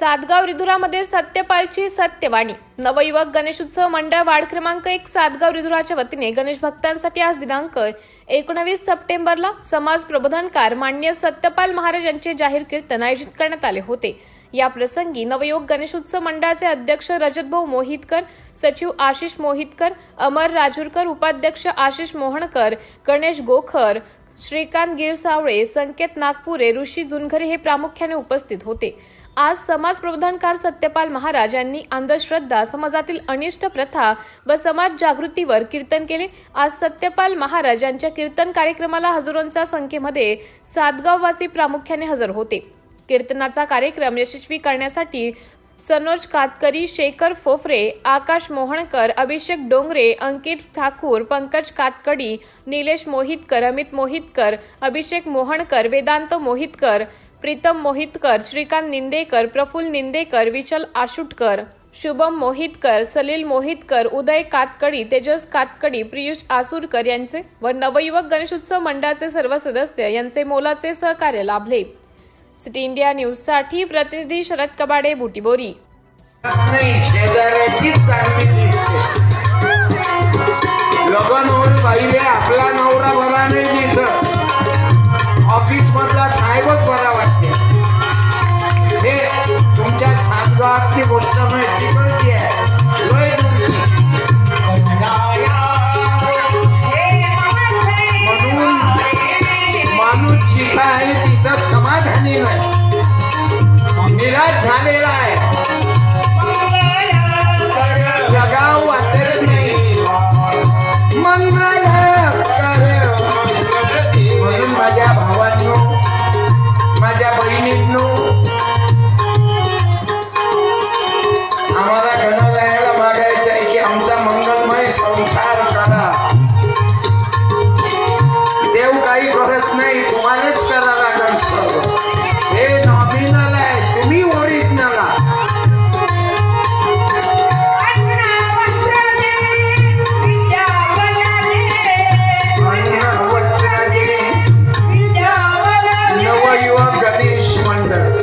सातगाव रिधुरामध्ये सत्यपालची सत्यवाणी. नवयुवक गणेशोत्सव मंडळ वाढ क्रमांक एक सातगाव रिधुराच्या वतीने गणेश भक्तांसाठी आज दिनांक एकोणवीस सप्टेंबरला समाज प्रबोधनकार मान्य सत्यपाल महाराज यांचे जाहीर कीर्तन आयोजित करण्यात आले होते. या प्रसंगी नवयुवक गणेशोत्सव मंडळाचे अध्यक्ष रजतभाऊ मोहितकर सचिव आशिष मोहितकर अमर राजूरकर उपाध्यक्ष आशिष मोहणकर गणेश गोखर श्रीकांत गिरसावळे संकेत नागपुरे ऋषी जुनघरे हे प्रामुख्याने उपस्थित होते. आज समाज प्रबोधनकार सत्यपाल महाराज यांनी अंधश्रद्धा समाजातील अनिष्ट प्रथा व समाज जागृतीवर कीर्तन केले. आज सत्यपाल महाराज यांच्या कीर्तन कार्यक्रमाला हजारोंच्या संख्येमध्ये सातगाववासी प्रामुख्याने हजर होते. कीर्तनाचा कार्यक्रम यशस्वी करण्यासाठी सनोज कातकरी शेखर फोफरे आकाश मोहणकर अभिषेक डोंगरे अंकित ठाकूर पंकज कातकडी निलेश मोहितकर अमित मोहितकर अभिषेक मोहणकर वेदांत मोहितकर प्रीतम मोहितकर श्रीकांत निंदेकर प्रफुल निंदेकर विचल आशुटकर शुभम मोहितकर सलील मोहितकर उदय कातकडी तेजस कातकडी पियुष आसुरकर यांचे व नवयुवक गणेशोत्सव मंडळाचे सर्व सदस्य यांचे मोलाचे सहकार्य लाभले. सिटी इंडिया न्यूजसाठी प्रतिनिधी शरद कबाडे बुटीबोरी. अंतिम झालेला आहे. जगाव मंगल माझ्या माझ्या आम्हाला घडवण्याला मागायचं आहे की आमचा मंगलमय संसार करा.